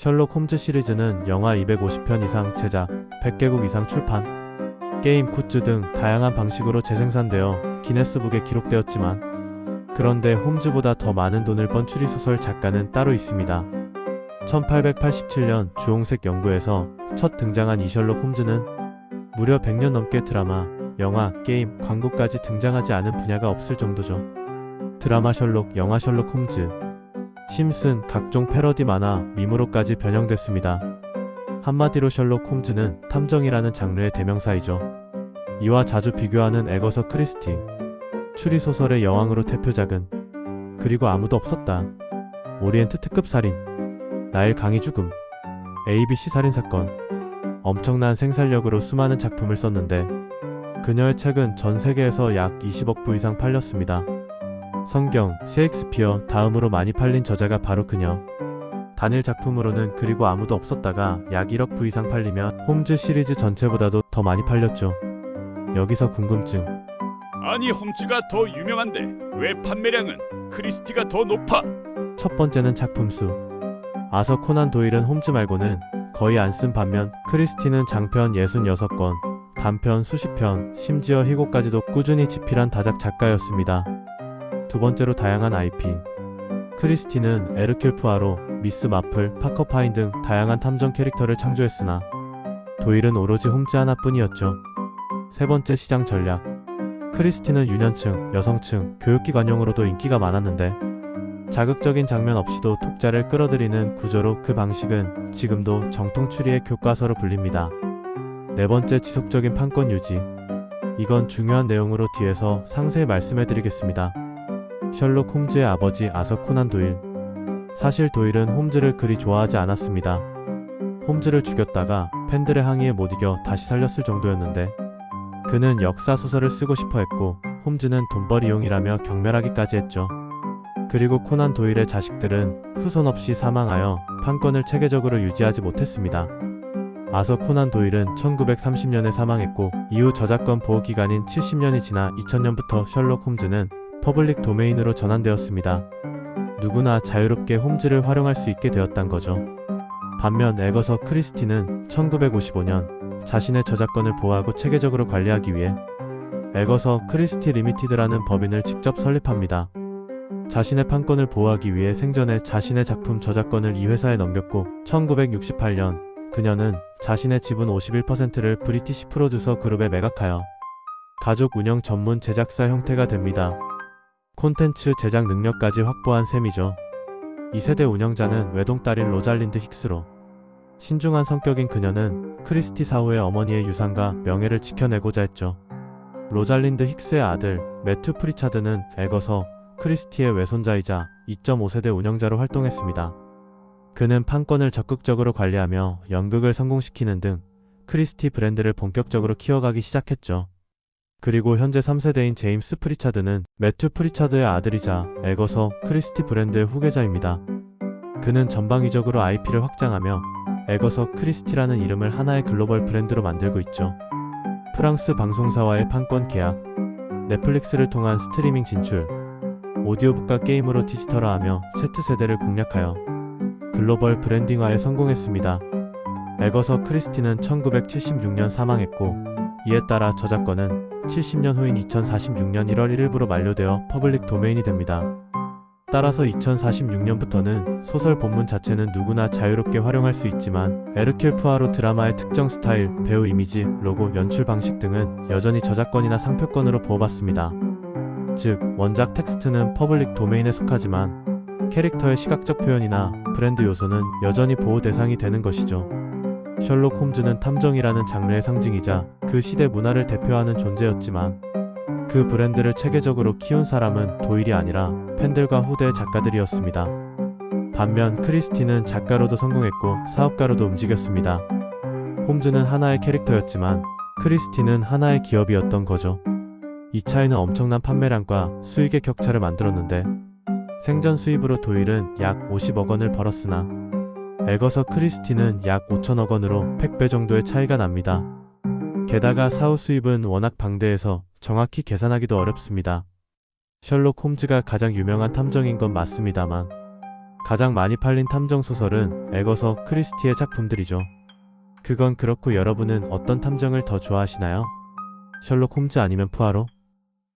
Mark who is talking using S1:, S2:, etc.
S1: 셜록 홈즈 시리즈는 영화 250편 이상 제작, 100개국 이상 출판, 게임, 굿즈 등 다양한 방식으로 재생산되어 기네스북에 기록되었지만 그런데 홈즈보다 더 많은 돈을 번 추리소설 작가는 따로 있습니다. 1887년 주홍색 연구에서 첫 등장한 이 셜록 홈즈는 무려 100년 넘게 드라마, 영화, 게임, 광고까지 등장하지 않은 분야가 없을 정도죠. 드라마 셜록, 영화 셜록 홈즈, 심슨, 각종 패러디 만화, 밈으로까지 변형됐습니다. 한마디로 셜록 홈즈는 탐정이라는 장르의 대명사이죠. 이와 자주 비교하는 에거서 크리스티, 추리소설의 여왕으로 대표작은 그리고 아무도 없었다. 오리엔트 특급 살인, 나일 강의 죽음, ABC 살인 사건, 엄청난 생산력으로 수많은 작품을 썼는데 그녀의 책은 전 세계에서 약 20억 부 이상 팔렸습니다. 성경, 셰익스피어 다음으로 많이 팔린 저자가 바로 그녀. 단일 작품으로는 그리고 아무도 없었다가 약 1억 부 이상 팔리면 홈즈 시리즈 전체보다도 더 많이 팔렸죠. 여기서 궁금증.
S2: 아니 홈즈가 더 유명한데 왜 판매량은 크리스티가 더 높아?
S1: 첫 번째는 작품 수. 아서 코난 도일은 홈즈 말고는 거의 안 쓴 반면 크리스티는 장편 66권, 단편 수십 편, 심지어 희곡까지도 꾸준히 집필한 다작 작가였습니다. 두 번째로 다양한 IP. 크리스티는 에르큘 푸아로, 미스 마플, 파커 파인 등 다양한 탐정 캐릭터를 창조했으나 도일은 오로지 홈즈 하나뿐이었죠. 세 번째 시장 전략. 크리스티는 유년층, 여성층, 교육기관용으로도 인기가 많았는데 자극적인 장면 없이도 독자를 끌어들이는 구조로 그 방식은 지금도 정통 추리의 교과서로 불립니다. 네 번째 지속적인 판권 유지. 이건 중요한 내용으로 뒤에서 상세히 말씀해 드리겠습니다. 셜록 홈즈의 아버지 아서 코난 도일. 사실 도일은 홈즈를 그리 좋아하지 않았습니다. 홈즈를 죽였다가 팬들의 항의에 못 이겨 다시 살렸을 정도였는데 그는 역사 소설을 쓰고 싶어 했고 홈즈는 돈벌이 용이라며 경멸하기까지 했죠. 그리고 코난 도일의 자식들은 후손 없이 사망하여 판권을 체계적으로 유지하지 못했습니다. 아서 코난 도일은 1930년에 사망했고 이후 저작권 보호 기간인 70년이 지나 2000년부터 셜록 홈즈는 퍼블릭 도메인으로 전환되었습니다. 누구나 자유롭게 홈즈를 활용할 수 있게 되었단 거죠. 반면 에거서 크리스티는 1955년 자신의 저작권을 보호하고 체계적으로 관리하기 위해 에거서 크리스티 리미티드라는 법인을 직접 설립합니다. 자신의 판권을 보호하기 위해 생전에 자신의 작품 저작권을 이 회사에 넘겼고 1968년 그녀는 자신의 지분 51%를 브리티시 프로듀서 그룹에 매각하여 가족 운영 전문 제작사 형태가 됩니다. 콘텐츠 제작 능력까지 확보한 셈이죠. 2세대 운영자는 외동딸인 로잘린드 힉스로 신중한 성격인 그녀는 크리스티 사후의 어머니의 유산과 명예를 지켜내고자 했죠. 로잘린드 힉스의 아들 매튜 프리차드는 에거서 크리스티의 외손자이자 2.5세대 운영자로 활동했습니다. 그는 판권을 적극적으로 관리하며 연극을 성공시키는 등 크리스티 브랜드를 본격적으로 키워가기 시작했죠. 그리고 현재 3세대인 제임스 프리차드는 매튜 프리차드의 아들이자 에거서 크리스티 브랜드의 후계자입니다. 그는 전방위적으로 IP를 확장하며 에거서 크리스티라는 이름을 하나의 글로벌 브랜드로 만들고 있죠. 프랑스 방송사와의 판권 계약, 넷플릭스를 통한 스트리밍 진출, 오디오북과 게임으로 디지털화하며 Z세대를 공략하여 글로벌 브랜딩화에 성공했습니다. 에거서 크리스티는 1976년 사망했고 이에 따라 저작권은 70년 후인 2046년 1월 1일부로 만료되어 퍼블릭 도메인이 됩니다. 따라서 2046년부터는 소설 본문 자체는 누구나 자유롭게 활용할 수 있지만 에르킬 푸아로 드라마의 특정 스타일, 배우 이미지, 로고, 연출 방식 등은 여전히 저작권이나 상표권으로 보호받습니다. 즉, 원작 텍스트는 퍼블릭 도메인에 속하지만 캐릭터의 시각적 표현이나 브랜드 요소는 여전히 보호 대상이 되는 것이죠. 셜록 홈즈는 탐정이라는 장르의 상징이자 그 시대 문화를 대표하는 존재였지만 그 브랜드를 체계적으로 키운 사람은 도일이 아니라 팬들과 후대 작가들이었습니다. 반면 크리스티는 작가로도 성공했고 사업가로도 움직였습니다. 홈즈는 하나의 캐릭터였지만 크리스티는 하나의 기업이었던 거죠. 이 차이는 엄청난 판매량과 수익의 격차를 만들었는데 생전 수입으로 도일은 약 50억 원을 벌었으나 에거서 크리스티는 약 5천억 원으로 100배 정도의 차이가 납니다. 게다가 사후 수입은 워낙 방대해서 정확히 계산하기도 어렵습니다. 셜록 홈즈가 가장 유명한 탐정인 건 맞습니다만 가장 많이 팔린 탐정 소설은 에거서 크리스티의 작품들이죠. 그건 그렇고 여러분은 어떤 탐정을 더 좋아하시나요? 셜록 홈즈 아니면 푸아로?